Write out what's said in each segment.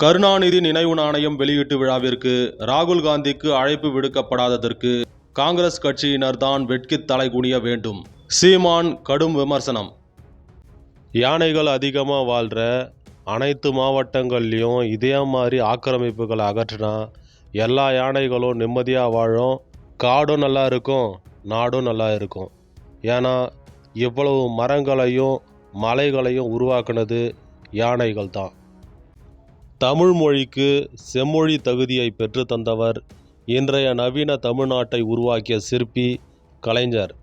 கருணாநிதி நினைவு நாணயம் வெளியீட்டு விழாவிற்கு ராகுல் காந்திக்கு அழைப்பு விடுக்கப்படாததற்கு காங்கிரஸ் கட்சியினர் தான் வெட்கித் தலை குனிய வேண்டும். சீமான் கடும் விமர்சனம். யானைகள் அதிகமாக வாழ்கிற அனைத்து மாவட்டங்கள்லேயும் இதே மாதிரி ஆக்கிரமிப்புகளை அகற்றினா எல்லா யானைகளும் நிம்மதியாக வாழும். காடும் நல்லா இருக்கும் நாடும் நல்லா இருக்கும். ஏன்னா இவ்வளவு மரங்களையும் மலைகளையும் உருவாக்குனது யானைகள் தான் தமிழ் மொழிக்கு செம்மொழி தகுதியை பெற்று தந்தவர் இன்றைய நவீன தமிழ்நாட்டை உருவாக்கிய சிற்பி கலைஞர்.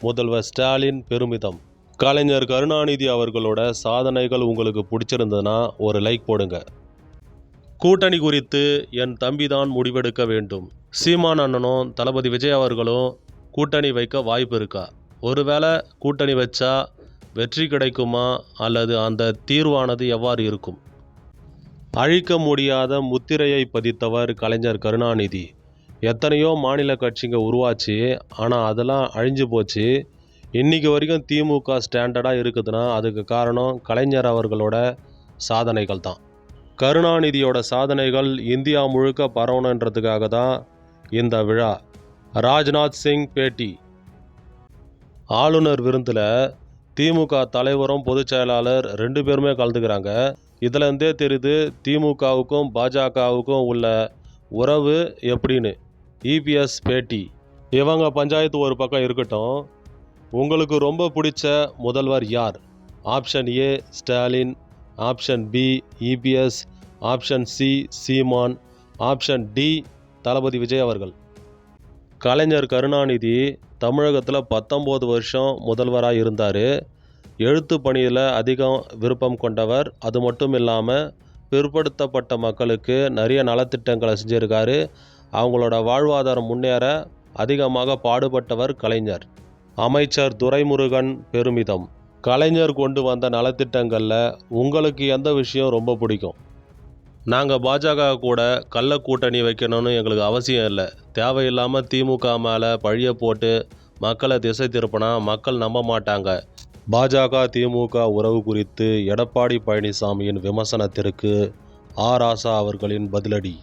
முதல்வர் ஸ்டாலின் பெருமிதம். கலைஞர் கருணாநிதி அவர்களோட சாதனைகள் உங்களுக்கு பிடிச்சிருந்ததுன்னா ஒரு லைக் போடுங்க. கூட்டணி குறித்து என் தம்பிதான் முடிவெடுக்க வேண்டும். சீமான் அண்ணனும் தளபதி விஜய் அவர்களும் கூட்டணி வைக்க வாய்ப்பு இருக்கா? ஒருவேளை கூட்டணி வச்சா வெற்றி கிடைக்குமா? அல்லது அந்த தீர்வானது எவ்வாறு இருக்கும்? அழிக்க முடியாத முத்திரையை பதித்தவர் கலைஞர் கருணாநிதி. எத்தனையோ மாநில கட்சிங்க உருவாச்சு. ஆனால் அதெல்லாம் அழிஞ்சு போச்சு. இன்னைக்கு வரைக்கும் திமுக ஸ்டாண்டர்டாக இருக்குதுன்னா அதுக்கு காரணம் கலைஞர் அவர்களோட சாதனைகள் தான். கருணாநிதியோட சாதனைகள் இந்தியா முழுக்க பரவணுன்றதுக்காக தான் இந்த விழா. ராஜ்நாத் சிங் பேட்டி. ஆளுநர் விருந்தில் திமுக தலைவரும் பொதுச் செயலாளர் ரெண்டு பேருமே கலந்துக்கிறாங்க. இதுலேருந்தே தெரியுது திமுகவுக்கும் பாஜகவுக்கும் உள்ள உறவு எப்படின்னு. இபிஎஸ் பேட்டி. இவங்க பஞ்சாயத்து ஒரு பக்கம் இருக்கட்டும். உங்களுக்கு ரொம்ப பிடிச்ச முதல்வர் யார்? Option A Stalin. Option B EPS option C Seeman. Option D Thalapathy Vijay அவர்கள். கலைஞர் கருணாநிதி தமிழகத்தில் பத்தொம்போது வருஷம் முதல்வராக இருந்தார். எழுத்து பணியில் அதிகம் விருப்பம் கொண்டவர். அது மட்டும் இல்லாமல் பிற்படுத்தப்பட்ட மக்களுக்கு நிறைய நலத்திட்டங்களை செஞ்சுருக்காரு. அவங்களோட வாழ்வாதாரம் முன்னேற அதிகமாக பாடுபட்டவர் கலைஞர். அமைச்சர் துரைமுருகன் பெருமிதம். கலைஞர் கொண்டு வந்த நலத்திட்டங்களில் உங்களுக்கு எந்த விஷயம் ரொம்ப பிடிக்கும்? நாங்கள் பாஜக கூட கள்ள கூட்டணி வைக்கணும்னு எங்களுக்கு அவசியம் இல்லை. தேவையில்லாமல் திமுக மேலே பழிய போட்டு மக்களை திசை திருப்பினா மக்கள் நம்ப மாட்டாங்க. பாஜக திமுக உறவு குறித்து எடப்பாடி பழனிசாமியின் விமர்சனத்திற்கு ஆ. ராசா அவர்களின் பதிலடி.